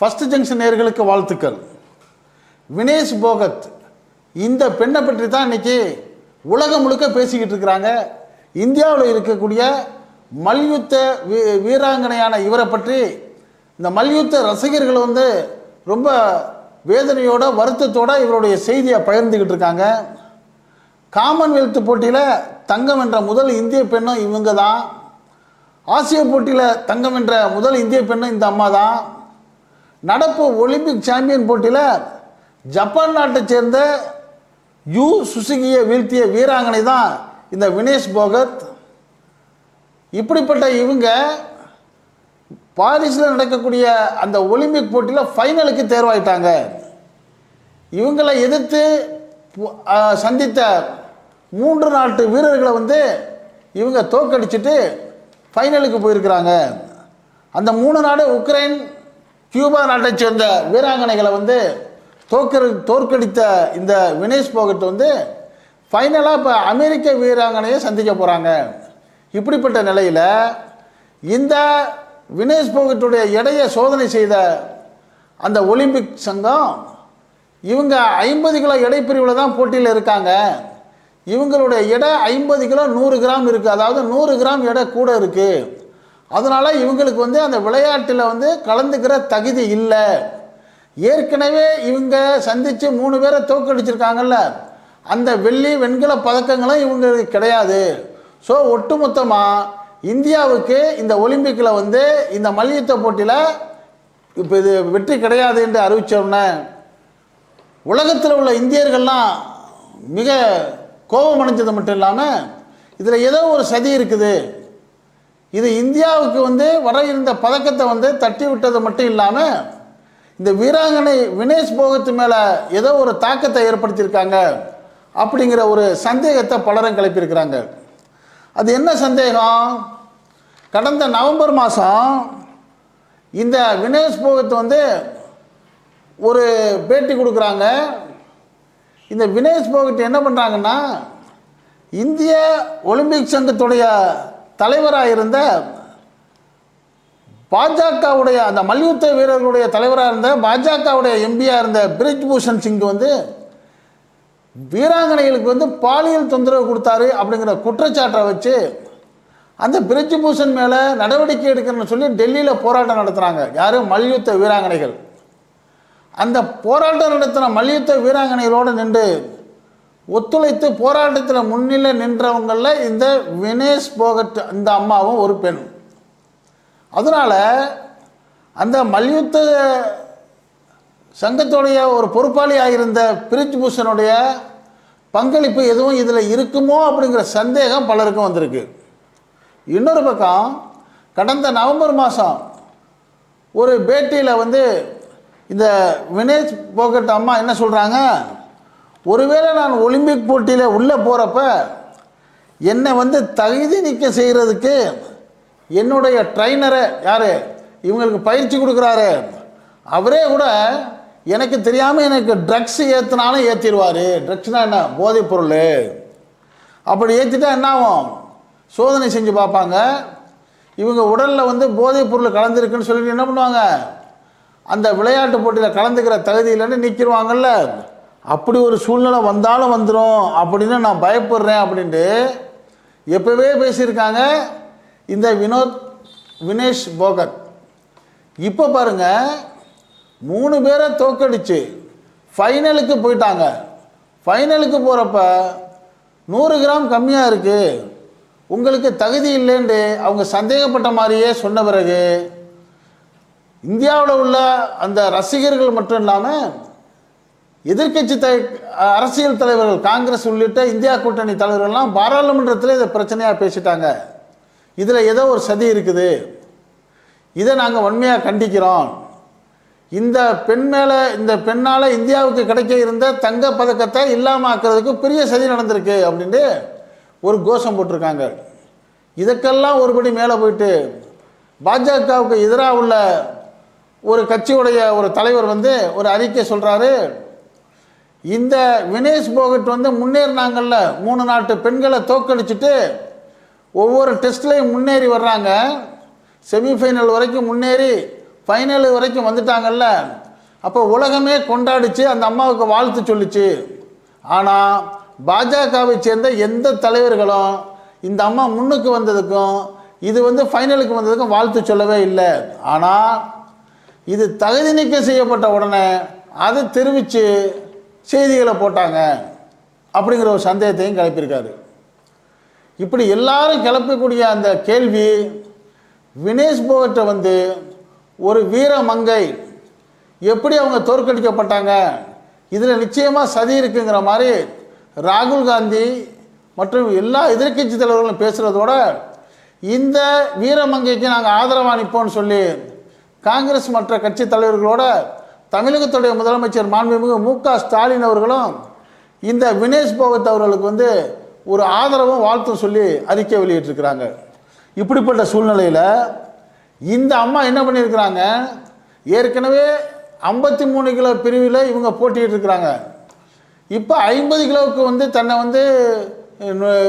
First junction நேர்களுக்கு வாழ்த்துக்கள். வினேஷ் போகத் இந்த பெண்ணை பற்றி தான் இன்னைக்கு உலகம் முழுக்க பேசிக்கிட்டு இருக்கிறாங்க. இந்தியாவில் இருக்கக்கூடிய மல்யுத்த வீ வீராங்கனையான இவரை பற்றி இந்த மல்யுத்த ரசிகர்கள் வந்து ரொம்ப வேதனையோட வருத்தத்தோட இவருடைய செய்தியை பகிர்ந்துக்கிட்டு இருக்காங்க. காமன்வெல்த் போட்டியில் தங்கம் வென்ற முதல் இந்திய பெண்ணும் இவங்க தான் ஆசிய போட்டியில் தங்கம் வென்ற முதல் இந்திய பெண்ணும் இந்த அம்மா தான் நடப்பு ஒலிம்பிக் சாம்பியன் போட்டியில் ஜப்பான் நாட்டை சேர்ந்த யூ சுசுகியை வீழ்த்திய வீராங்கனை தான் இந்த வினேஷ் போகத். இப்படிப்பட்ட இவங்க பாரிஸில் நடக்கக்கூடிய அந்த ஒலிம்பிக் போட்டியில் ஃபைனலுக்கு தேர்வாயிட்டாங்க. இவங்களை எதிர்த்து சந்தித்த மூன்று நாட்டு வீரர்களை வந்து இவங்க தோக்கடிச்சிட்டு ஃபைனலுக்கு போயிருக்கிறாங்க. அந்த மூணு நாடு உக்ரைன் கியூபா நாட்டை சேர்ந்த வீராங்கனைகளை வந்து தோற்கடி தோற்கடித்த இந்த வினேஷ் போகட் வந்து ஃபைனலாக இப்போ அமெரிக்க வீராங்கனையை சந்திக்க போகிறாங்க இப்படிப்பட்ட நிலையில் இந்த வினேஷ் போகட்டுடைய எடையை சோதனை செய்த அந்த ஒலிம்பிக் சங்கம் இவங்க ஐம்பது கிலோ எடை பிரிவில் தான் போட்டியில் இருக்காங்க. இவங்களுடைய எடை ஐம்பது கிலோ நூறு கிராம் இருக்குது அதாவது நூறு கிராம் எடை கூட இருக்குது அதனால் இவங்களுக்கு வந்து அந்த விளையாட்டில் வந்து கலந்துக்கிற தகுதி இல்லை. ஏற்கனவே இவங்க சந்தித்து மூணு பேரை தோக்கடிச்சிருக்காங்கல்ல அந்த வெள்ளி வெண்கல பதக்கங்களும் இவங்களுக்கு கிடையாது. ஸோ ஒட்டுமொத்தமாக இந்தியாவுக்கு இந்த ஒலிம்பிக்கில் வந்து இந்த மல்யுத்த போட்டியில் இப்போ இது வெற்றி கிடையாது என்று அறிவித்தோன்னே உலகத்தில் உள்ள இந்தியர்கள்லாம் மிக கோபம் அடைஞ்சது மட்டும் இல்லாமல் இதில் ஏதோ ஒரு சதி இருக்குது. இது இந்தியாவுக்கு வந்து வர இருந்த பதக்கத்தை வந்து தட்டி விட்டது மட்டும் இல்லாமல் இந்த வீராங்கனை வினேஷ் போகத்து மேலே ஏதோ ஒரு தாக்கத்தை ஏற்படுத்தியிருக்காங்க அப்படிங்கிற ஒரு சந்தேகத்தை பலரும் கிளப்பியிருக்கிறாங்க. அது என்ன சந்தேகம்? கடந்த நவம்பர் மாதம் இந்த வினேஷ் போகத்து வந்து ஒரு பேட்டி கொடுக்குறாங்க. இந்த வினேஷ் போகட் என்ன பண்ணுறாங்கன்னா இந்திய ஒலிம்பிக் சங்கத்துடைய தலைவராக இருந்த பாஜகவுடைய அந்த மல்யுத்த வீரர்களுடைய தலைவராக இருந்த பாஜகவுடைய எம்பியாக இருந்த பிரிஜ் பூஷன் சிங் வந்து வீராங்கனைகளுக்கு வந்து பாலியல் தொந்தரவு கொடுத்தாரு அப்படிங்கிற குற்றச்சாட்டை வச்சு அந்த பிரிஜ் பூஷன் மேலே நடவடிக்கை எடுக்கணும்னு சொல்லி டெல்லியில் போராட்டம் நடத்துகிறாங்க யார்? மல்யுத்த வீராங்கனைகள். அந்த போராட்டம் நடத்தின மல்யுத்த வீராங்கனைகளோடு நின்று ஒத்துழைத்து போராட்டத்தில் முன்னிலை நின்றவங்களில் இந்த வினேஷ் போகட் இந்த அம்மாவும் ஒரு பெண். அதனால் அந்த மல்யுத்த சங்கத்துடைய ஒரு பொறுப்பாளியாக இருந்த பிரிஜ் பூஷனுடைய பங்களிப்பு எதுவும் இதில் இருக்குமோ அப்படிங்கிற சந்தேகம் பலருக்கும் வந்திருக்கு. இன்னொரு பக்கம் கடந்த நவம்பர் மாதம் ஒரு பேட்டியில் வந்து இந்த வினேஷ் போகட் அம்மா என்ன சொல்கிறாங்க ஒருவேளை நான் ஒலிம்பிக் போட்டியில் உள்ளே போகிறப்ப என்னை வந்து தகுதி நிற்க செய்கிறதுக்கு என்னுடைய ட்ரைனரை யார்? இவங்களுக்கு பயிற்சி கொடுக்குறாரு. அவரே கூட எனக்கு தெரியாமல் எனக்கு ட்ரக்ஸ் ஏற்றுனாலும் ஏற்றிடுவார் ட்ரக்ஸ்னால் என்ன? போதைப் பொருள் அப்படி ஏற்றிட்டா என்ன ஆகும்? சோதனை செஞ்சு பார்ப்பாங்க. இவங்க உடலில் வந்து போதைப் பொருள் கலந்துருக்குன்னு சொல்லிட்டு என்ன பண்ணுவாங்க? அந்த விளையாட்டு போட்டியில் கலந்துக்கிற தகுதி இல்லைன்னு அப்படி ஒரு சூழ்நிலை வந்தாலும் வந்துடும் அப்படின்னு நான் பயப்படுறேன் அப்படின்ட்டு எப்போவே பேசியிருக்காங்க இந்த வினோத் வினேஷ் போகத். இப்போ பாருங்க மூணு பேரை தோக்கடிச்சு ஃபைனலுக்கு போயிட்டாங்க. ஃபைனலுக்கு போகிறப்ப நூறு கிராம் கம்மியாக இருக்குது உங்களுக்கு தகுதி இல்லைன்ட்டு அவங்க சந்தேகப்பட்ட மாதிரியே சொன்ன பிறகு இந்தியாவில் உள்ள அந்த ரசிகர்கள் மட்டும் இல்லாமல் எதிர்க்கட்சி த அரசியல் தலைவர்கள் காங்கிரஸ் உள்ளிட்ட இந்தியா கூட்டணி தலைவர்கள்லாம் பாராளுமன்றத்தில் இதை பிரச்சனையாக பேசிட்டாங்க. இதில் ஏதோ ஒரு சதி இருக்குது. இதை நாங்கள் வன்மையாக கண்டிக்கிறோம். இந்த பெண் மேலே இந்த பெண்ணால் இந்தியாவுக்கு கிடைக்க இருந்த தங்க பதக்கத்தை இல்லாமல் ஆக்கிறதுக்கு பெரிய சதி நடந்திருக்கு அப்படின்ட்டு ஒரு கோஷம் போட்டிருக்காங்க. இதுக்கெல்லாம் ஒருபடி மேலே போயிட்டு பாஜகவுக்கு எதிராக உள்ள ஒரு கட்சியுடைய ஒரு தலைவர் வந்து ஒரு அறிக்கை சொல்கிறாரு இந்த வினேஷ் போகட் வந்து முன்னேறினாங்கல்ல மூணு நாட்டு பெண்களை தோக்கடிச்சிட்டு ஒவ்வொரு டெஸ்ட்லையும் முன்னேறி வர்றாங்க. செமிஃபைனல் வரைக்கும் முன்னேறி ஃபைனல் வரைக்கும் வந்துட்டாங்கல்ல. அப்போ உலகமே கொண்டாடிச்சு அந்த அம்மாவுக்கு வாழ்த்து சொல்லுச்சு. ஆனால் பாஜகவை சேர்ந்த எந்த தலைவர்களும் இந்த அம்மா முன்னுக்கு வந்ததுக்கும் இது வந்து ஃபைனலுக்கு வந்ததுக்கும் வாழ்த்து சொல்லவே இல்லை. ஆனால் இது தகுதி நீக்கம் செய்யப்பட்ட உடனே அதை தெரிவித்து செய்திகளை போட்டாங்க அப்படிங்கிற ஒரு சந்தேகத்தையும் கிளப்பியிருக்காரு. இப்படி எல்லாரும் கிளப்பக்கூடிய அந்த கேள்வி வினேஷ் போகட்டை வந்து ஒரு வீர மங்கை எப்படி அவங்க தோற்கடிக்கப்பட்டாங்க இதில் நிச்சயமாக சதி இருக்குங்கிற மாதிரி ராகுல் காந்தி மற்றும் எல்லா எதிர்க்கட்சி தலைவர்களும் பேசுகிறதோட இந்த வீரமங்கைக்கு நாங்கள் ஆதரவாக நிற்போம்னு சொல்லி காங்கிரஸ் மற்ற கட்சி தலைவர்களோட தமிழகத்துடைய முதலமைச்சர் மாண்புமிகு மு க ஸ்டாலின் அவர்களும் இந்த வினேஷ் போகத் அவர்களுக்கு வந்து ஒரு ஆதரவும் வாழ்த்தும் சொல்லி அறிக்கை வெளியிட்டிருக்கிறாங்க. இப்படிப்பட்ட சூழ்நிலையில் இந்த அம்மா என்ன பண்ணியிருக்கிறாங்க? ஏற்கனவே ஐம்பத்தி மூணு கிலோ பிரிவில் இவங்க போட்டிகிட்டு இருக்கிறாங்க. இப்போ ஐம்பது கிலோவுக்கு வந்து தன்னை வந்து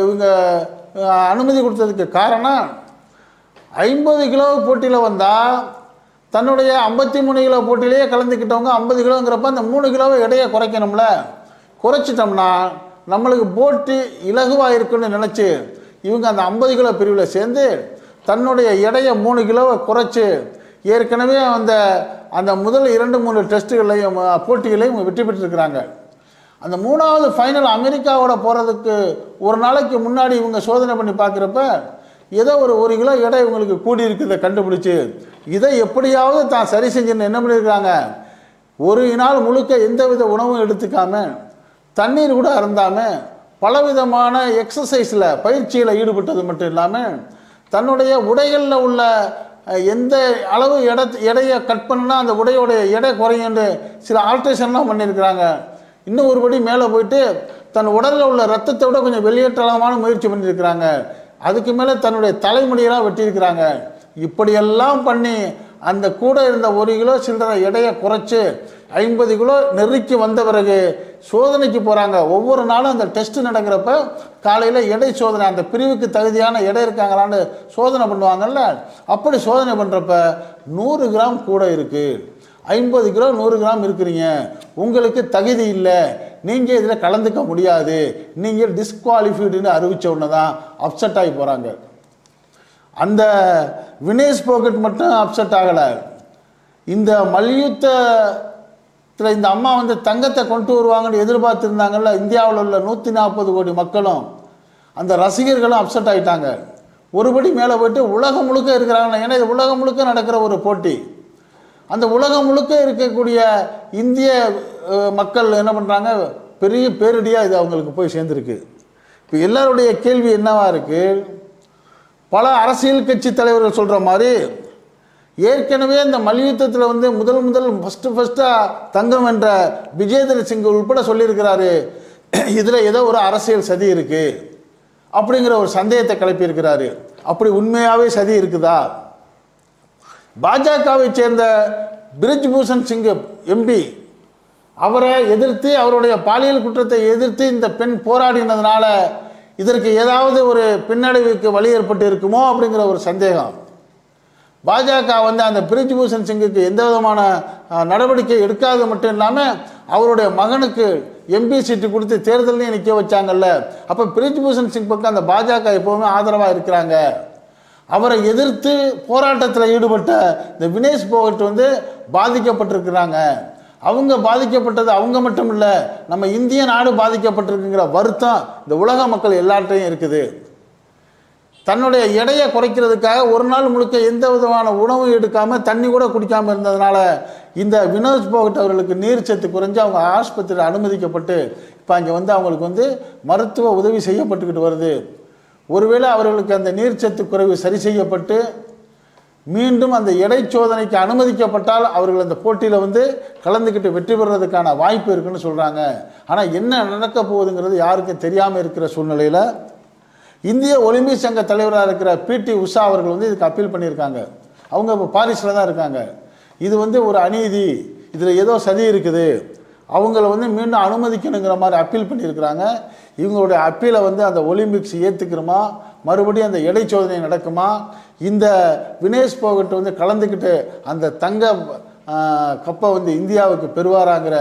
இவங்க அனுமதி கொடுத்ததுக்கு காரணம் ஐம்பது கிலோ போட்டியில் வந்தால் தன்னுடைய ஐம்பத்தி மூணு கிலோ போட்டியிலேயே கலந்துக்கிட்டவங்க ஐம்பது கிலோங்கிறப்ப அந்த மூணு கிலோவை எடையை குறைக்கணும்ல. குறைச்சிட்டோம்னா நம்மளுக்கு போட்டி இலகுவாக இருக்குன்னு நினச்சி இவங்க அந்த ஐம்பது கிலோ பிரிவில் சேர்ந்து தன்னுடைய எடையை மூணு கிலோவை குறைச்சி ஏற்கனவே அந்த அந்த முதல் இரண்டு மூணு டெஸ்ட்டுகளையும் போட்டிகளையும் இவங்க வெற்றி பெற்றிருக்கிறாங்க. அந்த மூணாவது ஃபைனல் அமெரிக்காவோட போகிறதுக்கு ஒரு நாளைக்கு முன்னாடி இவங்க சோதனை பண்ணி பார்க்குறப்ப ஏதோ ஒரு ஒரு கிலோ எடை இவங்களுக்கு கூடி இருக்கிறத கண்டுபிடிச்சு இதை எப்படியாவது தான் சரி செஞ்சுன்னு என்ன பண்ணியிருக்காங்க? ஒரு நாள் முழுக்க எந்தவித உணவும் எடுத்துக்காம தண்ணீர் கூட அருந்தாமல் பலவிதமான எக்ஸசைஸில் பயிற்சியில் ஈடுபட்டது மட்டும் இல்லாமல் தன்னுடைய உடைகளில் உள்ள எந்த அளவு எடை எடையை கட் பண்ணுனா அந்த உடையோடைய எடை குறையும்னு சில ஆல்ட்ரேஷன்லாம் பண்ணியிருக்கிறாங்க. இன்னும் ஒருபடி மேலே போயிட்டு தன் உடலில் உள்ள ரத்தத்தை விட கொஞ்சம் வெளியேற்றலாமான முயற்சி பண்ணியிருக்கிறாங்க. அதுக்கு மேலே தன்னுடைய தலைமுடியெல்லாம் வெட்டியிருக்கிறாங்க. இப்படியெல்லாம் பண்ணி அந்த கூட இருந்த ஒரு கிலோ சில்லறை எடையை குறைச்சி ஐம்பது கிலோ நெருக்கி வந்த பிறகு சோதனைக்கு போகிறாங்க ஒவ்வொரு நாளும் அந்த டெஸ்ட் நடக்கிறப்ப காலையில் எடை சோதனை அந்த பிரிவுக்கு தகுதியான எடை இருக்காங்களான்னு சோதனை பண்ணுவாங்கல்ல. அப்படி சோதனை பண்ணுறப்ப நூறு கிராம் கூட இருக்குது ஐம்பது கிலோ நூறு கிராம் இருக்கிறீங்க. உங்களுக்கு தகுதி இல்லை. நீங்கள் இதில் கலந்துக்க முடியாது. நீங்கள் டிஸ்குவாலிஃபைடுன்னு அறிவித்த உடனே தான் அப்செட் ஆகி போகிறாங்க அந்த வினேஷ் போகட் மட்டும் அப்செட் ஆகலை. இந்த மல்யுத்தத்தில் இந்த அம்மா வந்து தங்கத்தை கொண்டு வருவாங்கன்னு எதிர்பார்த்துருந்தாங்கல்ல இந்தியாவில் உள்ள நூற்றி நாற்பது கோடி மக்களும் அந்த ரசிகர்களும் அப்செட் ஆகிட்டாங்க ஒருபடி மேலே போயிட்டு உலகம் முழுக்க இருக்கிறாங்க. ஏன்னா இது உலகம் முழுக்க நடக்கிற ஒரு போட்டி. அந்த உலகம் முழுக்க இருக்கக்கூடிய இந்திய மக்கள் என்ன பண்ணுறாங்க பெரிய பேரடியாக இது அவங்களுக்கு போய் சேர்ந்துருக்கு. இப்போ எல்லாருடைய கேள்வி என்னவாக இருக்குது பல அரசியல் கட்சி தலைவர்கள் சொல்கிற மாதிரி ஏற்கனவே இந்த மல்யுத்தத்தில் வந்து முதல் முதல் ஃபஸ்ட்டு ஃபஸ்ட்டாக தங்கம் என்ற விஜேந்திர சிங் உள்பட சொல்லியிருக்கிறாரு இதில் ஏதோ ஒரு அரசியல் சதி இருக்குது அப்படிங்கிற ஒரு சந்தேகத்தை கிளப்பியிருக்கிறாரு. அப்படி உண்மையாகவே சதி இருக்குதா? பாஜகவை சேர்ந்த பிரிஜ் பூஷன் சிங் எம்பி அவரை எதிர்த்து அவருடைய பாலியல் குற்றத்தை எதிர்த்து இந்த பெண் போராடினதுனால இதற்கு ஏதாவது ஒரு பின்னடைவுக்கு வழி ஏற்பட்டு இருக்குமோ அப்படிங்கிற ஒரு சந்தேகம். பாஜக வந்து அந்த பிரிஜ்பூஷன் சிங்குக்கு எந்த விதமான நடவடிக்கை எடுக்காது மட்டும் இல்லாமல் அவருடைய மகனுக்கு எம்பி சீட்டு கொடுத்து தேர்தலையும் நிற்க வச்சாங்கல்ல. அப்போ பிரிஜ்பூஷன் சிங் பக்கம் அந்த பாஜக எப்போவுமே ஆதரவாக இருக்கிறாங்க. அவரை எதிர்த்து போராட்டத்தில் ஈடுபட்ட இந்த வினேஷ் போகட் வந்து பாதிக்கப்பட்டிருக்கிறாங்க. அவங்க பாதிக்கப்பட்டது அவங்க மட்டும் இல்லை நம்ம இந்திய நாடு பாதிக்கப்பட்டிருக்குங்கிற வருத்தம் இந்த உலக மக்கள் எல்லார்ட்டையும் இருக்குது. தன்னுடைய எடையை குறைக்கிறதுக்காக ஒரு நாள் முழுக்க எந்த விதமான உணவும் எடுக்காமல் தண்ணி கூட குடிக்காமல் இருந்ததுனால இந்த வினோத் போகட் அவர்களுக்கு நீர் சத்து குறைஞ்சு அவங்க ஆஸ்பத்திரியில் அனுமதிக்கப்பட்டு இப்போ அங்கே வந்து அவங்களுக்கு வந்து மருத்துவ உதவி செய்யப்பட்டுக்கிட்டு வருது. ஒருவேளை அவர்களுக்கு அந்த நீர்ச்சத்து குறைவு சரி செய்யப்பட்டு மீண்டும் அந்த எடை சோதனைக்கு அனுமதிக்கப்பட்டால் அவர்கள் அந்த போட்டியில் வந்து கலந்துக்கிட்டு வெற்றி பெறுறதுக்கான வாய்ப்பு இருக்குன்னு சொல்கிறாங்க ஆனால் என்ன நடக்க போகுதுங்கிறது யாருக்கும் தெரியாமல் இருக்கிற சூழ்நிலையில் இந்திய ஒலிம்பிக் சங்க தலைவராக இருக்கிற பிடி உஷா அவர்கள் வந்து இதுக்கு அப்பீல் பண்ணியிருக்காங்க. அவங்க இப்போ பாரிஸில் தான் இருக்காங்க. இது வந்து ஒரு அநீதி. இதில் ஏதோ சதி இருக்குது. அவங்கள வந்து மீண்டும் அனுமதிக்கணுங்கிற மாதிரி அப்பீல் பண்ணியிருக்கிறாங்க. இவங்களுடைய அப்பீலை வந்து அந்த ஒலிம்பிக்ஸ் ஏற்றுக்கிறோமா மறுபடியும் அந்த எடை சோதனை நடக்குமா? இந்த வினேஷ் போகட் வந்து கலந்துக்கிட்டு அந்த தங்க கப்பை வந்து இந்தியாவுக்கு பெறுவாராங்கிற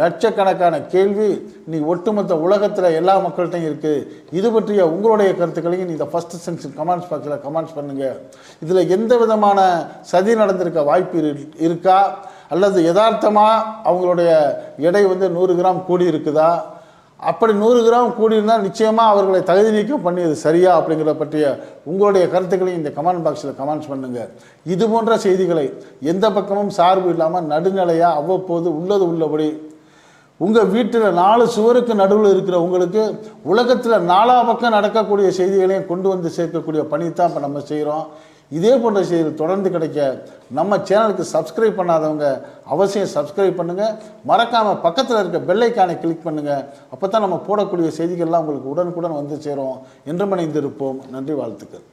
லட்சக்கணக்கான கேள்வி இன்னைக்கு ஒட்டுமொத்த உலகத்தில் எல்லா மக்கள்கிட்டையும் இருக்குது இது பற்றிய உங்களுடைய கருத்துக்களையும் இந்த ஃபஸ்ட் சென்ஷன் கமெண்ட்ஸ் பாக்ஸில் கமெண்ட்ஸ் பண்ணுங்கள் இதில் எந்த விதமான சதி நடந்திருக்க வாய்ப்பு இருக்கா? அல்லது யதார்த்தமாக அவங்களுடைய எடை வந்து நூறு கிராம் கூடி இருக்குதா அப்படி நூறு கிராம் கூடியிருந்தால் நிச்சயமாக அவர்களை தகுதி நீக்கம் பண்ணியது சரியா அப்படிங்கிறத பற்றிய உங்களுடைய கருத்துக்களை இந்த கமெண்ட் பாக்ஸில் கமெண்ட்ஸ் பண்ணுங்கள் இது போன்ற செய்திகளை எந்த பக்கமும் சார்பு இல்லாமல் நடுநிலையாக அவ்வப்போது உள்ளது உள்ளபடி உங்கள் வீட்டில் நாலு சுவருக்கு நடுவில் இருக்கிற உங்களுக்கு உலகத்தில் நாலா பக்கம் நடக்கக்கூடிய செய்திகளையும் கொண்டு வந்து சேர்க்கக்கூடிய பணி தான் இப்போ நம்ம செய்கிறோம் இதே போன்ற செய்திகள் தொடர்ந்து கிடைக்க நம்ம சேனலுக்கு சப்ஸ்கிரைப் பண்ணாதவங்க அவசியம் சப்ஸ்கிரைப் பண்ணுங்கள் மறக்காமல் பக்கத்தில் இருக்க பெல்லைக்கானை கிளிக் பண்ணுங்கள் அப்போ தான் நம்ம போடக்கூடிய செய்திகள்லாம் உங்களுக்கு உடனுக்குடன் வந்து சேரும். என்று மணிந்திருப்போம் நன்றி வாழ்த்துக்கள்.